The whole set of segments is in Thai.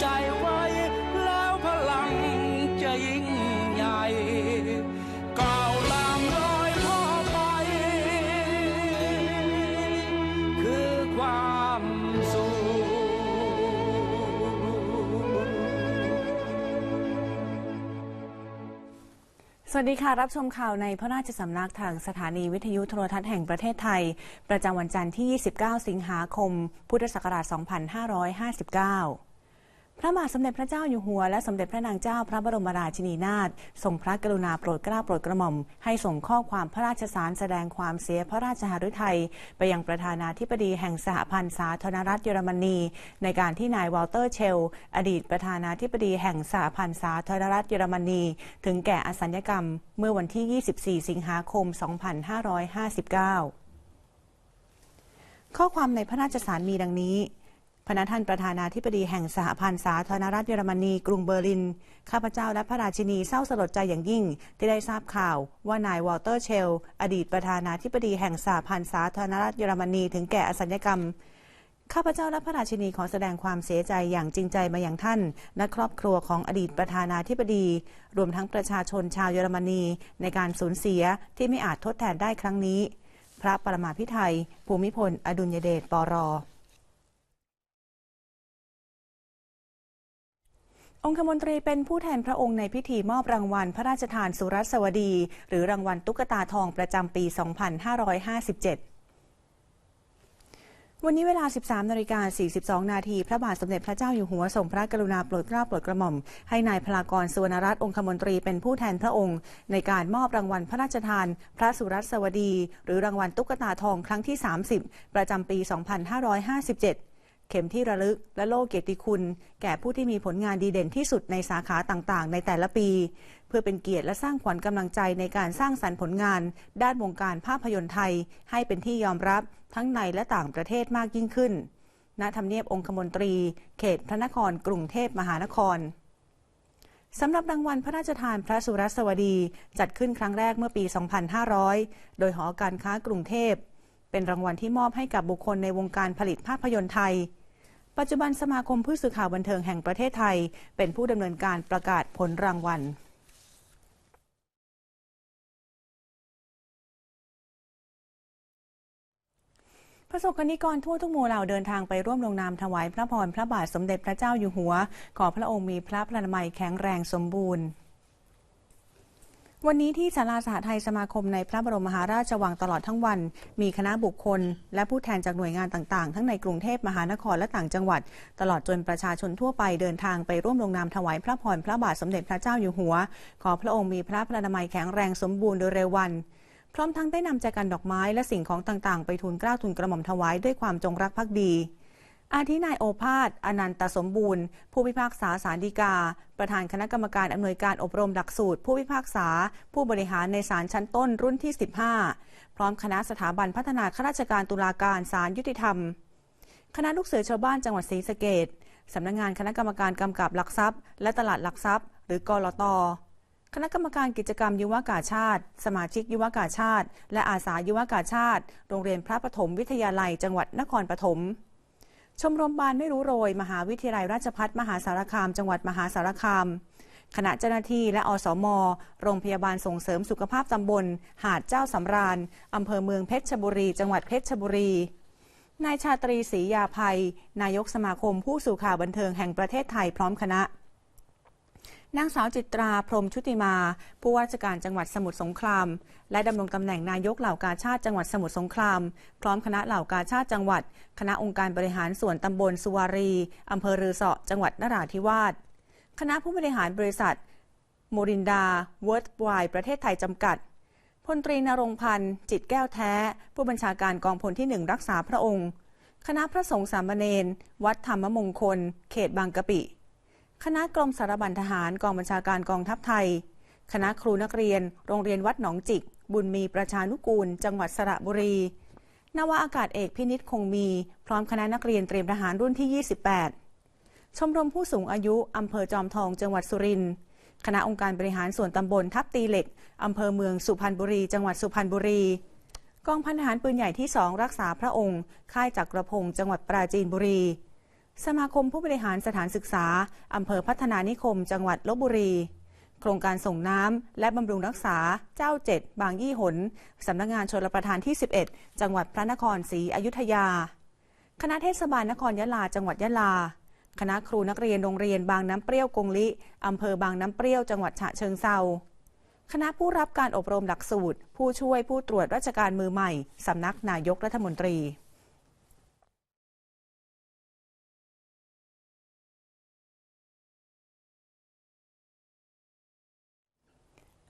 ใจไว้ แล้วพลังจะยิ่งใหญ่ก้าวตามรอยพ่อไป คือความสุขสวัสดีค่ะ รับชมข่าวในพระราชสำนักทางสถานีวิทยุโทรทัศน์แห่งประเทศไทย ประจำวันจันทร์ที่ 29 สิงหาคม พุทธศักราช 2559 พระบาทสมเด็จพระเจ้าอยู่หัวและสมเด็จพระนางเจ้าพระบรมราชินีนาถทรงพระกรุณาโปรดเกล้าโปรดกระหม่อม ให้ส่งข้อความพระราชสารแสดงความเสียพระราชหฤทัยไปยังประธานาธิบดีแห่งสหพันธ์สาธารณรัฐเยอรมนี ในการที่นายวอลเตอร์เชล อดีตประธานาธิบดีแห่งสหพันธ์สาธารณรัฐเยอรมนี ถึงแก่อสัญญกรรม เมื่อวันที่ 24 สิงหาคม 2559 ข้อความในพระราชสารมีดังนี้ พระท่านประธานาธิบดีแห่งสหพันธ์สาธารณรัฐเยอรมนี กรุงเบอร์ลิน ข้าพเจ้าและพระราชินีเศร้าสลดใจอย่างยิ่ง ที่ได้ทราบข่าวว่านายวอลเตอร์เชล อดีตประธานาธิบดีแห่งสหพันธ์สาธารณรัฐเยอรมนีถึงแก่อสัญญกรรมข้าพเจ้าและพระราชินีขอแสดงความเสียใจอย่างจริงใจมาอย่างท่าน และครอบครัวของอดีตประธานาธิบดี รวมทั้งประชาชนชาวเยอรมนีในการสูญเสียที่ไม่อาจทดแทนได้ครั้งนี้ พระปรมาภิไธยภูมิพล อดุลยเดชปร องคมนตรีเป็นผู้แทนพระองค์ในพิธีมอบรางวัลพระราชทานสุรัสวดี หรือรางวัลตุ๊กตาทองประจำปี 2557วันนี้เวลา 13 นาฬิกา 42 นาที พระบาทสมเด็จพระเจ้าอยู่หัวทรงพระกรุณาโปรดเกล้าโปรดกระหม่อม ให้นายพลากรสุวรรณรัตน์องคมนตรีเป็นผู้แทนพระองค์ ในการมอบรางวัลพระราชทาน พระสุรัสวดี หรือรางวัลตุ๊กตาทองครั้งที่ 30 ประจำปี 2557 เข็มที่ระลึก และโล่เกียรติคุณ แก่ผู้ที่มีผลงานดีเด่นที่สุดในสาขาต่างๆ ในแต่ละปี เพื่อเป็นเกียรติและสร้างขวัญกำลังใจในการสร้างสรรค์ผลงาน ด้านวงการภาพยนตร์ไทย ให้เป็นที่ยอมรับทั้งในและต่างประเทศมากยิ่งขึ้น ณ ทำเนียบองคมนตรี เขตพระนคร กรุงเทพมหานครสำหรับรางวัลพระราชทานพระสุรสวดี จัดขึ้นครั้งแรกเมื่อปี 2500 โดยหอการค้ากรุงเทพ เป็นรางวัลที่มอบให้กับบุคคลในวงการผลิตภาพยนตร์ไทย ปัจจุบันสมาคมผู้สื่อข่าวบันเทิงแห่งประเทศไทย เป็นผู้ดำเนินการประกาศผลรางวัลประสบกนิกรทั่วทุกหมู่เหล่าเดินทางไปร่วมลงนามถวายพระพรพระบาทสมเด็จพระเจ้าอยู่หัว ขอพระองค์มีพระพลานามัยแข็งแรงสมบูรณ์ วันนี้ที่ศาลาสหไทยสมาคมในพระบรมมหาราชวังตลอดทั้งวัน มีคณะบุคคล และผู้แทนจากหน่วยงานต่างๆ ทั้งในกรุงเทพมหานครและต่างจังหวัด ตลอดจนประชาชนทั่วไปเดินทางไปร่วมลงนามถวายพระพรพระบาทสมเด็จพระเจ้าอยู่หัว ขอพระองค์มีพระพลานามัยแข็งแรงสมบูรณ์โดยเร็ววันพร้อมทั้งได้นำแจกันดอกไม้และสิ่งของต่างๆ ไปทูลเกล้าทูลกระหม่อมถวายด้วยความจงรักภักดี อาทินายโอภาสอนันตสมบูรณ์ ผู้พิพากษาสารดีกา ประธานคณะกรรมการอำนวยการอบรมหลักสูตร ผู้พิพากษา ผู้บริหารในศาลชั้นต้นรุ่นที่ 15 พร้อมคณะสถาบันพัฒนาข้าราชการตุลาการศาลยุติธรรม คณะลูกเสือชาวบ้านจังหวัดศรีสะเกดสำนักงงานคณะกรรมการกำกับหลักทรัพย์ และตลาดหลักทรัพย์ หรือกลตคณะกรรมการกิจกรรมยุวกาชาติ สมาชิกยุวกาชาติ และอาสายุวกาชาติ โรงเรียนพระปฐมวิทยาลัยจังหวัดนครปฐม ชมรมบานไม่รู้โรย มหาวิทยาลัยราชพัฒมหาสารคาม จังหวัดมหาสารคามคณะเจ้าหน้าที่และอสม โรงพยาบาลส่งเสริมสุขภาพตำบล หาดเจ้าสำราญอำเภอเมืองเพชรบุรี จังหวัดเพชรบุรี นายชาตรีศรียาภัย นายกสมาคมผู้สื่อข่าวบันเทิงแห่งประเทศไทยพร้อมคณะ นางสาวจิตราพรมชุติมา ผู้ว่าราชการจังหวัดสมุทรสงคราม และดำรงตำแหน่งนายกเหล่ากาชาติจังหวัดสมุทรสงคราม พร้อมคณะเหล่ากาชาติจังหวัด คณะองค์การบริหารส่วนตำบลสุวารีอำเภอรือเสาะจังหวัดนราธิวาสคณะผู้บริหารบริษัทโมรินดาเวิร์ดไวประเทศไทยจำกัดพลตรีนรงพันธ์จิตแก้วแท้ ผู้บัญชาการกองพลที่หนึ่งรักษาพระองค์ คณะพระสงฆ์สามเณรวัดธรรมมงคล เขตบางกะปิ คณะกรมสารบัญทหารกองบัญชาการกองทัพไทย คณะครูนักเรียน โรงเรียนวัดหนองจิก บุญมีประชานุกูล จังหวัดสระบุรี นวาอากาศเอกพินิษคงมี พร้อมคณะนักเรียนเตรียมทหารรุ่นที่ 28 ชมรมผู้สูงอายุอำเภอจอมทองจังหวัดสุรินทร์คณะองค์การบริหารส่วนตำบลทับตีเหล็กอำเภอเมืองสุพรรณบุรี จังหวัดสุพรรณบุรี กองพันทหารปืนใหญ่ที่2รักษาพระองค์ ค่ายจักรพงศ์จังหวัดปราจีนบุรี สมาคมผู้บริหารสถานศึกษา อำเภอพัฒนานิคม จังหวัดลบบุรี โครงการส่งน้ำและบำรุงรักษาเจ้าเจ็ดบางยี่หน สำนักงานชลประทานที่ 11 จังหวัดพระนครศรีอยุธยา คณะเทศบาลนครยะลา จังหวัดยะลา คณะครูนักเรียนโรงเรียนบางน้ำเปรี้ยวกงลิ อำเภอบางน้ำเปรี้ยวจังหวัดฉะเชิงเซาคณะผู้รับการอบรมหลักสูตร ผู้ช่วยผู้ตรวจราชการมือใหม่ สำนักนายกรัฐมนตรี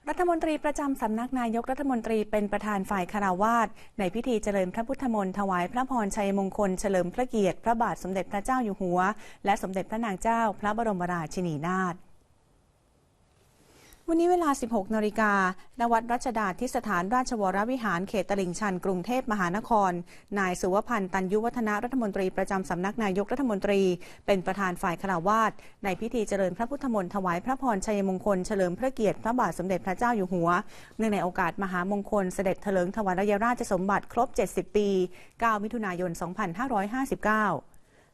รัฐมนตรีประจำสำนักนายกรัฐมนตรีเป็นประธานฝ่ายคาราวาสในพิธีเจริญพระพุทธมนต์ถวายพระพรชัยมงคลเฉลิมพระเกียรติ พระบาทสมเด็จพระเจ้าอยู่หัว และสมเด็จพระนางเจ้า พระบรมราชินีนาถ วันนี้เวลา 16 นาฬิกาณวัดรัชดาที่สถานราชวรวิหารเขตตลิ่งชัน กรุงเทพมหานคร นายสุวพันธ์ตันยุวัฒนะรัฐมนตรีประจำสำนักนายกรัฐมนตรี เป็นประธานฝ่ายคาราวาสในพิธีเจริญพระพุทธมนต์ถวายพระพรชัยมงคลเฉลิมพระเกียรติพระบาทสมเด็จพระเจ้าอยู่หัว เนื่องในโอกาสมหามงคลเสด็จเถลิงถวายราชสมบัติครบ 70 ปี 9 มิถุนายน 2559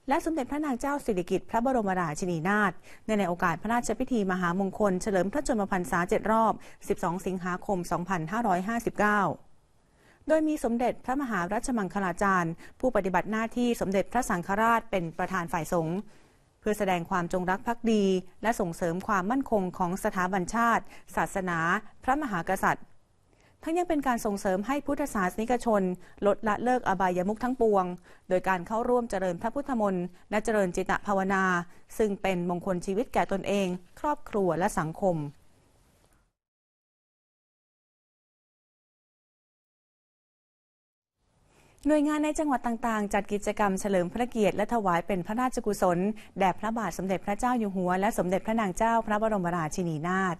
และสมเด็จพระนางเจ้าสิริกิติ์พระบรมราชินีนาถในในโอกาสพระราชพิธีมหามงคลเฉลิมพระชนมพรรษา7รอบ 12 สิงหาคม 2559โดยมีสมเด็จพระมหารัชมังคลาจารย์ ผู้ปฏิบัติหน้าที่สมเด็จพระสังฆราชเป็นประธานฝ่ายสงฆ์เพื่อแสดงความจงรักภักดี และส่งเสริมความมั่นคงของสถาบันชาติ ศาสนา พระมหากษัตริย์ ทั้งยังเป็นการส่งเสริมให้พุทธศาสนิกชน ลดละเลิกอบายมุขทั้งปวง โดยการเข้าร่วมเจริญพระพุทธมนต์และเจริญจิตภาวนา ซึ่งเป็นมงคลชีวิตแก่ตนเอง ครอบครัวและสังคมหน่วยงานในจังหวัดต่างๆ จัดกิจกรรมเฉลิมพระเกียรติและถวายเป็นพระราชกุศล แด่พระบาทสมเด็จพระเจ้าอยู่หัว และสมเด็จพระนางเจ้าพระบรมราชินีนาถ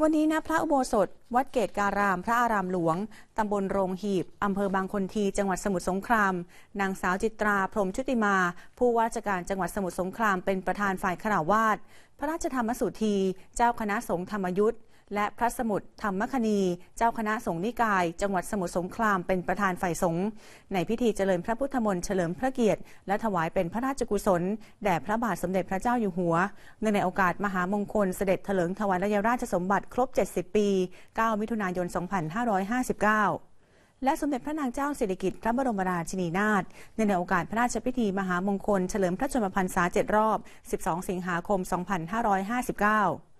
วันนี้นะพระอุโบสถ วัดเกตการาม พระอารามหลวง ตำบลโรงหีบ อำเภอบางคนที จังหวัดสมุทรสงคราม นางสาวจิตรา พรมชุติมา ผู้ว่าราชการจังหวัดสมุทรสงครามเป็นประธานฝ่ายขราวาสพระราชธรรมสุธี เจ้าคณะสงฆ์ธรรมยุทธ และพระสมุทรธรรมคณี เจ้าคณะสงฆ์นิกาย จังหวัดสมุทรสงครามเป็นประธานฝ่ายสงฆ์ในพิธีเจริญพระพุทธมนต์เฉลิมพระเกียรติ และถวายเป็นพระราชกุศล แด่พระบาทสมเด็จพระเจ้าอยู่หัวเนื่องในโอกาสมหามงคลเสด็จเถลิงถวายราชสมบัติครบ 70 ปี 9 มิถุนายน 2559และสมเด็จพระนางเจ้าสิริกิติ์พระบรมราชินีนาถในในโอกาสพระราชพิธีมหามงคลเฉลิมพระชนมพรรษา 7 รอบ 12 สิงหาคม 2559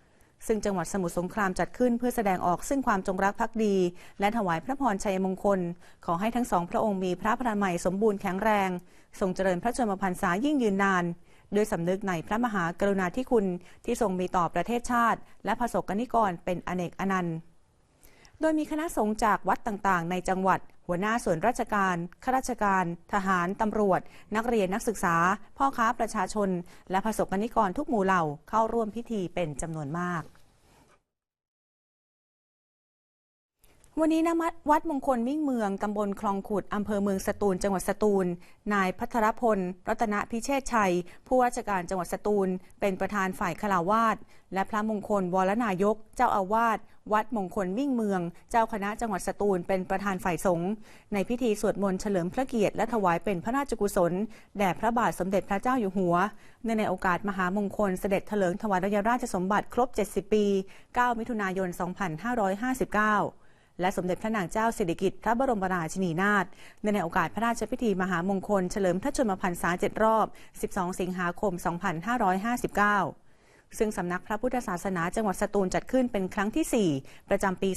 ซึ่งจังหวัดสมุทรสงครามจัดขึ้นเพื่อแสดงออกซึ่งความจงรักภักดี และถวายพระพรชัยมงคล ขอให้ทั้งสองพระองค์มีพระพรามัยสมบูรณ์แข็งแรง ทรงเจริญพระชนมพรรษายิ่งยืนนานด้วยสำนึกในพระมหากรุณาธิคุณที่ทรงมีต่อประเทศชาติ และประสบกนิกรเป็นอเนกอนันต์ โดยมีคณะสงฆ์จากวัดต่างๆ ในจังหวัด หัวหน้าส่วนราชการ ข้าราชการ ทหาร ตำรวจ นักเรียนนักศึกษา พ่อค้าประชาชน และประสบกนิกรทุกหมู่เหล่าเข้าร่วมพิธีเป็นจำนวนมาก วันนี้นะวัดมงคลมิ่งเมือง ตำบลคลองขุด อำเภอเมืองสตูล จังหวัดสตูล นายพัทรพล รัตนพิเชษชัย ผู้ว่าราชการจังหวัดสตูล เป็นประธานฝ่ายคลาวาสและพระมงคลวรนายก เจ้าอาวาส วัดมงคลมิ่งเมือง เจ้าคณะจังหวัดสตูล เป็นประธานฝ่ายสงฆ์ ในพิธีสวดมนต์เฉลิมพระเกียรติและถวายเป็นพระราชกุศล แด่พระบาทสมเด็จพระเจ้าอยู่หัว เนื่องในโอกาสมหามงคลเสด็จเถลิงถวายราชสมบัติครบ 70 ปี 9 มิถุนายน 2559 และสมเด็จพระนางเจ้าสิริกิติ์พระบรมราชินีนาถในในโอกาสพระราชพิธีมหามงคลเฉลิมพระชนมพรรษา7รอบ 12 สิงหาคม 2559ซึ่งสำนักพระพุทธศาสนาจังหวัดสตูลจัดขึ้นเป็นครั้งที่ 4 ประจำปี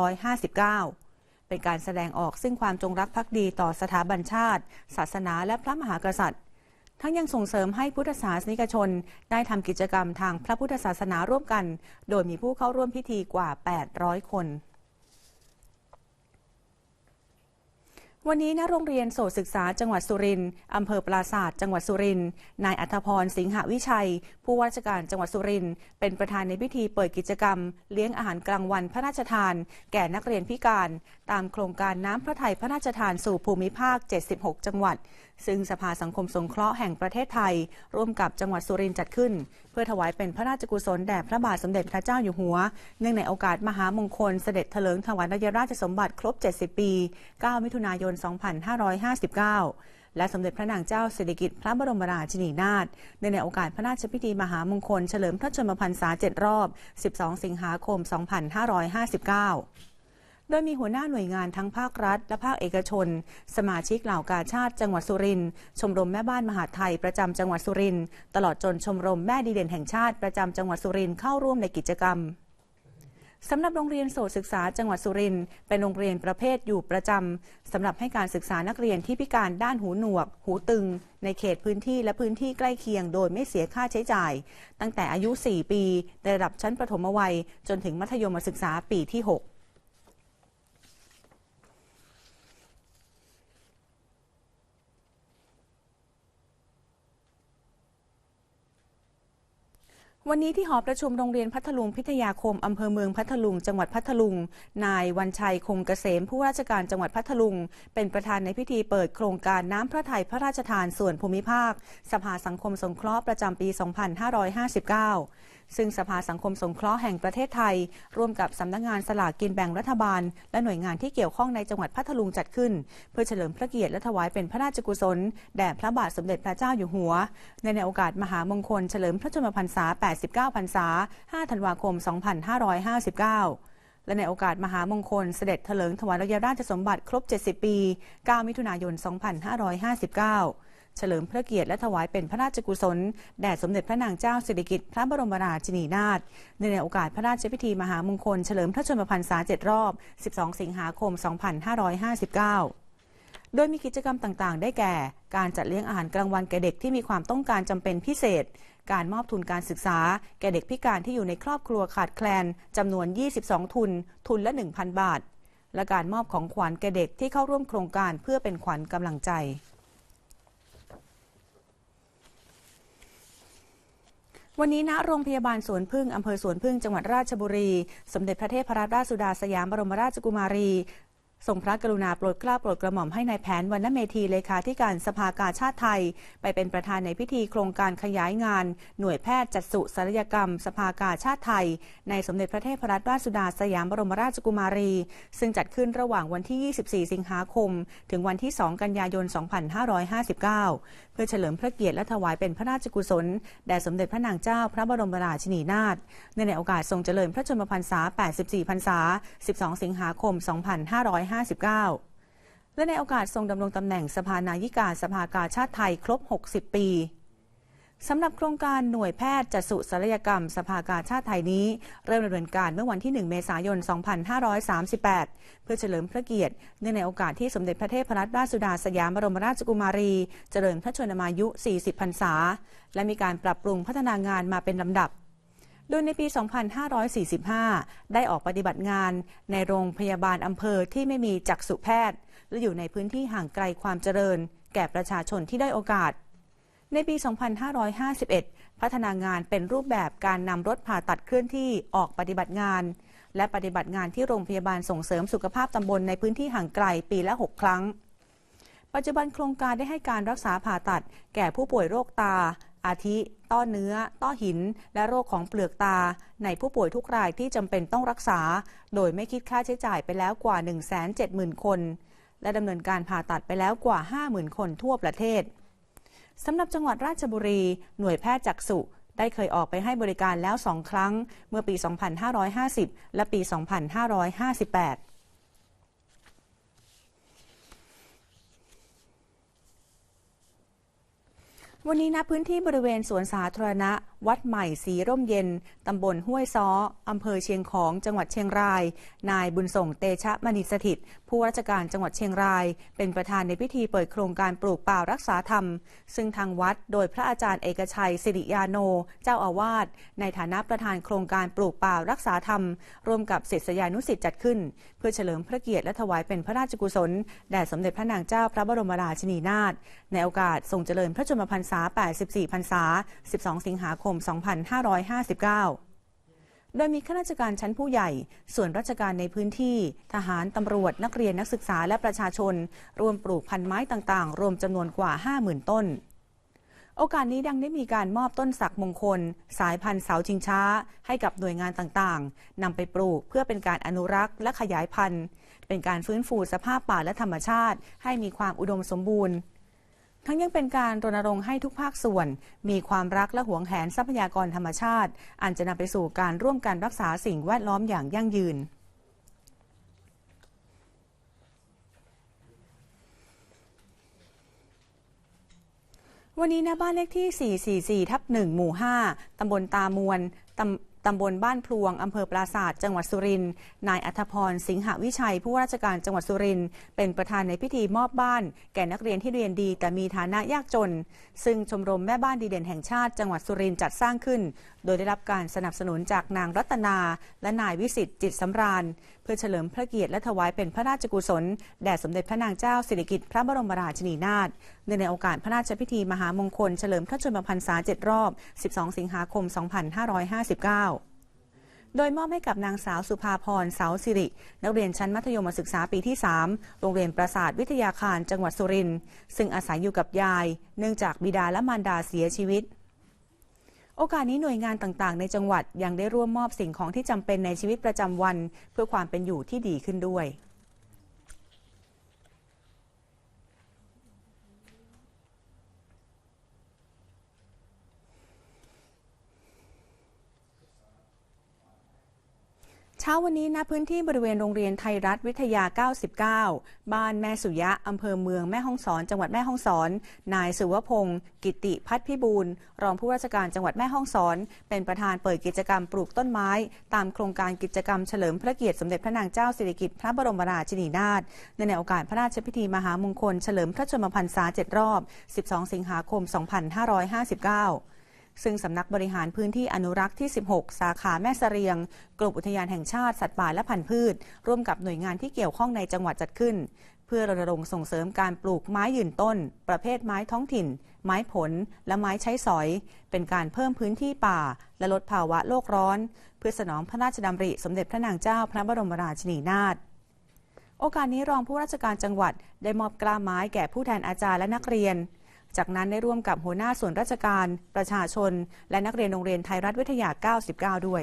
2559 เป็นการแสดงออกซึ่งความจงรักภักดีต่อสถาบันชาติ ศาสนาและพระมหากษัตริย์ ทั้งยังส่งเสริมให้พุทธศาสนิกชน ได้ทำกิจกรรมทางพระพุทธศาสนาร่วมกัน โดยมีผู้เข้าร่วมพิธีกว่า 800 คน วันนี้ณโรงเรียนโสตศึกษาจังหวัดสุรินทร์อำเภอปราศาสตร์จังหวัดสุรินทร์นายอัธพรสิงหวิชัย ผู้ว่าราชการจังหวัดสุรินทร์เป็นประธานในพิธีเปิดกิจกรรม เลี้ยงอาหารกลางวันพระราชทาน แก่นักเรียนพิการ ตามโครงการน้ำพระทัยพระราชทานสู่ภูมิภาค 76 จังหวัด ซึ่งสภาสังคมสงเคราะห์แห่งประเทศไทย ร่วมกับจังหวัดสุรินทร์จัดขึ้น เพื่อถวายเป็นพระราชกุศลแด่พระบาทสมเด็จพระเจ้าอยู่หัว เนื่องในโอกาสมหามงคลเสด็จเถลิงถวายราชสมบัติครบ 70 ปี 9 มิถุนายน 2559และสมเด็จพระนางเจ้าสิริกิติ์พระบรมราชินีนาถในในโอกาสพระราชพิธีมหามงคลเฉลิมพระชนมพรรษา 7 รอบ 12 สิงหาคม 2559 โดยมีหัวหน้าหน่วยงานทั้งภาครัฐ และภาคเอกชน สมาชิกเหล่ากาชาติจังหวัดสุรินทร์ชมรมแม่บ้านมหาไทยประจำจังหวัดสุรินทร์ตลอดจนชมรมแม่ดีเด่นแห่งชาติประจำจังหวัดสุรินทร์เข้าร่วมในกิจกรรมสำหรับโรงเรียนโสตศึกษาจังหวัดสุรินทร์เป็นโรงเรียนประเภทอยู่ประจำสำหรับให้การศึกษานักเรียนที่พิการด้านหูหนวก หูตึง ในเขตพื้นที่และพื้นที่ใกล้เคียงโดยไม่เสียค่าใช้จ่าย ตั้งแต่อายุ 4 ปีในระดับชั้นประถมวัย จนถึงมัธยมศึกษาปีที่ 6 วันนี้ที่หอประชุมโรงเรียนพัทลุงพิทยาคม อำเภอเมืองพัทลุง จังหวัดพัทลุง นายวันชัยคงเกษมผู้ราชการจังหวัดพัทลุง เป็นประธานในพิธีเปิดโครงการน้ำพระทัยพระราชทานส่วนภูมิภาค สภาสังคมสงเคราะห์ประจำปี 2559 ซึ่งสภาสังคมสงเคราะห์แห่งประเทศไทย ร่วมกับสำนักงงานสลากกินแบ่งรัฐบาล และหน่วยงานที่เกี่ยวข้องในจังหวัดพัทลุงจัดขึ้น เพื่อเฉลิมพระเกียรติและถวายเป็นพระราชกุศลแด่พระบาทสมเด็จพระเจ้าอยู่หัว ในในโอกาสมหามงคลเฉลิมพระชนมพรรษา 89 พรรษา 5 ธันวาคม 2559และในโอกาสมหามงคลเสด็จเถลิงถวายราชราชสมบัติครบ 70 ปี 9 มิถุนายน 2559 เฉลิมพระเกียรติและถวายเป็นพระราชกุศล แด่สมเด็จพระนางเจ้าสิริกิติ์พระบรมราชินีนาถในโอกาสพระราชพิธีมหามงคลเฉลิมพระชนมพรรษา7รอบ 12 สิงหาคม 2559โดยมีกิจกรรมต่าง ๆ ได้แก่ การจัดเลี้ยงอาหารกลางวันแก่เด็กที่มีความต้องการจำเป็นพิเศษ การมอบทุนการศึกษา แก่เด็กพิการที่อยู่ในครอบครัวขาดแคลนจำนวน 22 ทุน ทุนละ 1,000 บาท และการมอบของขวัญแก่เด็กที่เข้าร่วมโครงการเพื่อเป็นขวัญกำลังใจ วันนี้ณโรงพยาบาลสวนพึ่งอำเภอสวนพึ่งจังหวัดราชบุรี สมเด็จพระเทพรัตนราชสุดาสยามบรมราชกุมารี ทรงพระกรุณาโปรดเกล้าโปรดกระหม่อมให้ในายแผนวรรณเมธีเลขาธิการสภากาชาติไทย ไปเป็นประธานในพิธีโครงการขยายงาน หน่วยแพทย์จัดสุศัลยกรรม สภากาชาติไทย ในสมเด็จพระเทพรัตนราชสุดาสยามบรมราชกุมารี ซึ่งจัดขึ้นระหว่างวันที่ 24 สิงหาคม ถึงวันที่ 2 กันยายน 2559 เพื่อเฉลิมพระเกียรติและถวายเป็นพระราชกุศลแด่สมเด็จพระนางเจ้าพระบรมราชินีนาถในในโอกาสทรงเจริญพระชนมพรรษา 84 พรรษา 12 สิงหาคม 255 2559 และในโอกาสทรงดำรงตำแหน่งสภานายิกาสภากาชาติไทยครบ 60 ปีสำหรับโครงการหน่วยแพทย์จัดสุศัลยกรรมสภากาชาติไทยนี้ เริ่มดำเนินการเมื่อวันที่ 1 เมษายน 2538 เพื่อเฉลิมพระเกียรติเนื่องในโอกาสที่สมเด็จพระเทพรัตนราชสุดาสยามบรมราชกุมารี เจริญพระชนมายุ 40 พรรษา และมีการปรับปรุงพัฒนางานมาเป็นลำดับ โดยในปี 2545 ได้ออกปฏิบัติงานในโรงพยาบาลอำเภอที่ไม่มีจักษุแพทย์ และอยู่ในพื้นที่ห่างไกลความเจริญ แก่ประชาชนที่ได้โอกาส ในปี 2551 พัฒนางานเป็นรูปแบบการนำรถผ่าตัดเคลื่อนที่ออกปฏิบัติงาน และปฏิบัติงานที่โรงพยาบาลส่งเสริมสุขภาพตำบลในพื้นที่ห่างไกลปีละ 6 ครั้ง ปัจจุบันโครงการได้ให้การรักษาผ่าตัด แก่ผู้ป่วยโรคตา อาทิ ต้อเนื้อ ต้อหิน และโรคของเปลือกตา ในผู้ป่วยทุกรายที่จำเป็นต้องรักษา โดยไม่คิดค่าใช้จ่ายไปแล้วกว่า 170,000 คน และดำเนินการผ่าตัดไปแล้วกว่า 50,000 คนทั่วประเทศสำหรับจังหวัดราชบุรี หน่วยแพทย์จักษุได้เคยออกไปให้บริการแล้วสองครั้ง เมื่อปี 2550 และปี 2558 วันนี้นะพื้นที่บริเวณสวนสาธารณะ วัดใหม่สีร่มเย็น ตำบลห้วยซ้อ อำเภอเชียงของ จังหวัดเชียงราย นายบุญส่งเตชะมณีสถิต ผู้ราชการจังหวัดเชียงราย เป็นประธานในพิธีเปิดโครงการปลูกป่ารักษาธรรม ซึ่งทางวัดโดยพระอาจารย์เอกชัยสิริยาโน เจ้าอาวาส ในฐานะประธานโครงการปลูกป่ารักษาธรรม ร่วมกับศิษยานุสิ์จัดขึ้น เพื่อเฉลิมพระเกียรติและถวายเป็นพระราชกุศลแด่สมเด็จพระนางเจ้าพระบรมราชินีนาถในโอกาสทรงเจริญพระชนมพรรษา 84 พรรษา 12 สิงหาคม2559 โดยมีข้าราชการชั้นผู้ใหญ่ ส่วนราชการในพื้นที่ ทหาร ตำรวจ นักเรียนนักศึกษาและประชาชน รวมปลูกพันไม้ต่างๆ รวมจำนวนกว่า 50,000 ต้น โอกาสนี้ดังได้มีการมอบต้นสักมงคล สายพันธุ์เสาชิงช้า ให้กับหน่วยงานต่างๆนำไปปลูกเพื่อเป็นการอนุรักษ์และขยายพันธุ์ เป็นการฟื้นฟูสภาพป่าและธรรมชาติ ให้มีความอุดมสมบูรณ์ ทั้งยังเป็นการรณรงค์ให้ทุกภาคส่วน มีความรักและหวงแหนทรัพยากรธรรมชาติ อันจะนำไปสู่การร่วมกันรักษาสิ่งแวดล้อมอย่างยั่งยืนวันนี้นะบ้านเลขที่ 444 ทับ 1 หมู่ 5 ตำบลตามวนตำ ตำบลบ้านพลวง อำเภอปราศาสตร์จังหวัดสุรินทร์ นายอัธพร สิงหวิชัย ผู้ว่าราชการจังหวัดสุรินทร์ เป็นประธานในพิธีมอบบ้าน แก่นักเรียนที่เรียนดี แต่มีฐานะยากจน ซึ่งชมรมแม่บ้านดีเด่นแห่งชาติ จังหวัดสุรินทร์จัดสร้างขึ้น โดยได้รับการสนับสนุนจากนางรัตนา และนายวิสิตจิตสำราญ เพื่อเฉลิมพระเกียรติและถวายเป็นพระราชกุศล แด่สมเด็จพระนางเจ้าสิริกิติ์พระบรมราชินีนาถเนื่องในโอกาสพระราชพิธีมหามงคลเฉลิมพระชนมพรรษา7รอบ 12 สิงหาคม 2559 โดยมอบให้กับนางสาวสุภาพรเสาสิริ นักเรียนชั้นมัธยมศึกษาปีที่ 3 โรงเรียนประสาทวิทยาคารจังหวัดสุรินทร์ซึ่งอาศัยอยู่กับยาย เนื่องจากบิดาและมารดาเสียชีวิต โอกาสนี้หน่วยงานต่างๆ ในจังหวัดยังได้ร่วมมอบสิ่งของที่จำเป็นในชีวิตประจำวัน เพื่อความเป็นอยู่ที่ดีขึ้นด้วย เช้าวันนี้ณพื้นที่บริเวณโรงเรียนไทยรัฐวิทยา 99 บ้านแม่สุยะ อำเภอเมืองแม่ฮ่องสอน จังหวัดแม่ฮ่องสอน นายสุวพงศ์กิติพัฒพิบูลรองผู้ว่าราชการจังหวัดแม่ฮ่องสอน เป็นประธานเปิดกิจกรรมปลูกต้นไม้ ตามโครงการกิจกรรมเฉลิมพระเกียรติสมเด็จพระนางเจ้าสิริกิติ์พระบรมราชินีนาถในในโอกาสพระราชพิธีมหามงคลเฉลิมพระชนมพรรษา7รอบ 12 สิงหาคม 2559 ซึ่งสำนักบริหารพื้นที่อนุรักษ์ที่ 16 สาขาแม่สเสรียง กรมอุทยานแห่งชาติสัตว์ป่าและพันธุ์พืช ร่วมกับหน่วยงานที่เกี่ยวข้องในจังหวัดจัดขึ้น เพื่อรณรงค์ส่งเสริมการปลูกไม้ยืนต้น ประเภทไม้ท้องถิ่น ไม้ผล และไม้ใช้สอย เป็นการเพิ่มพื้นที่ป่า และลดภาวะโลกร้อน เพื่อสนองพระราชดำริสมเด็จพระนางเจ้าพระบรมราชินีนาถโอกาสนี้รองผู้ราชการจังหวัดได้มอบกล้าไม้แก่ผู้แทนอาจารย์และนักเรียน จากนั้นได้ร่วมกับหัวหน้าส่วนราชการ ประชาชน และนักเรียนโรงเรียนไทยรัฐวิทยา 99 ด้วย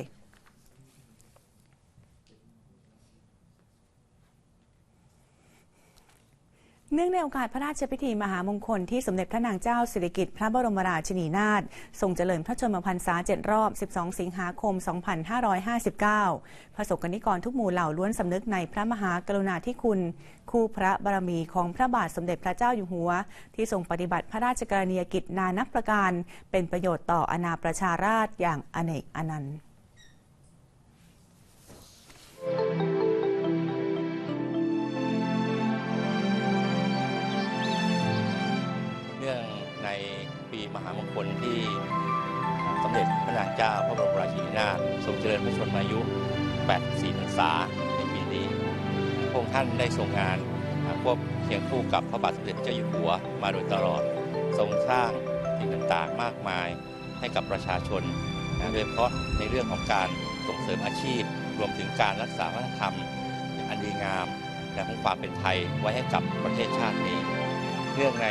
เนื่องในโอกาสพระราชพิธีมหามงคลที่สมเด็จพระนางเจ้าสิริกิติ์พระบรมราชินีนาถทรงเจริญพระชนมพรรษา7รอบ 12 สิงหาคม 2559พระสงฆ์นิกรทุกหมู่เหล่าล้วนสำนึกในพระมหากรุณาธิคุณ คู่พระบารมีของพระบาทสมเด็จพระเจ้าอยู่หัว ที่ทรงปฏิบัติพระราชกรณียกิจนานับประการ เป็นประโยชน์ต่ออาณาประชาราษฎร์อย่างอเนกอนันต์ มหามงคลที่สมเด็จพระนางเจ้าพระบรมราชินีนาถทรงเจริญพระชนมายุ 84พรรษาในปีนี้พระองค์ท่านได้ทรงงานควบเคียงคู่กับพระบาทสมเด็จเจ้าอยู่หัวมาโดยตลอด ทรงสร้างสิ่งต่างๆมากมายให้กับประชาชน โดยเฉพาะในเรื่องของการส่งเสริมอาชีพ รวมถึงการรักษาวัฒนธรรม อันดีงามและของความเป็นไทยไว้ให้กับประเทศชาตินี้เนื่องใน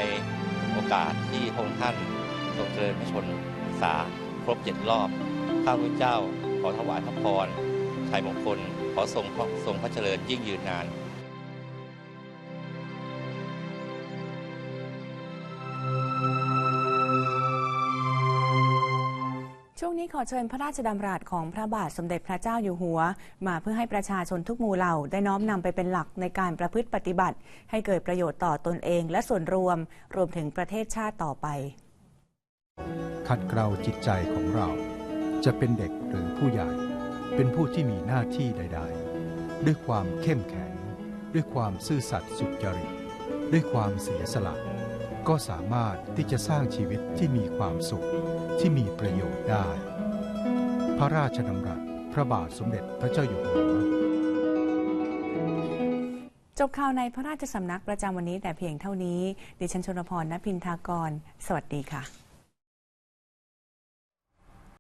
โอกาสที่พระองค์ท่าน ทรงเจริญพระชนพรรษาครบเจ็ดรอบ ข้าพเจ้าขอถวายพระพรชัยมงคลขอทรงพระทรงพระเจริญยิ่งยืนนานช่วงนี้ขอเชิญพระราชดำรัสของพระบาทสมเด็จพระเจ้าอยู่หัว มาเพื่อให้ประชาชนทุกหมู่เหล่าได้น้อมนำไปเป็นหลักในการประพฤติปฏิบัติ ให้เกิดประโยชน์ต่อตนเองและส่วนรวม รวมถึงประเทศชาติต่อไป ขัดเกลาจิตใจของเรา จะเป็นเด็กหรือผู้ใหญ่ เป็นผู้ที่มีหน้าที่ใด ๆ ด้วยความเข้มแข็ง ด้วยความซื่อสัตย์สุจริต ด้วยความเสียสละ ก็สามารถที่จะสร้างชีวิตที่มีความสุขที่มีประโยชน์ได้ พระราชดำรัสพระบาทสมเด็จพระเจ้าอยู่หัวจบข่าวในพระราชสำนักประจำวันนี้แต่เพียงเท่านี้ ดิฉันชนพรณพินทากร สวัสดีค่ะ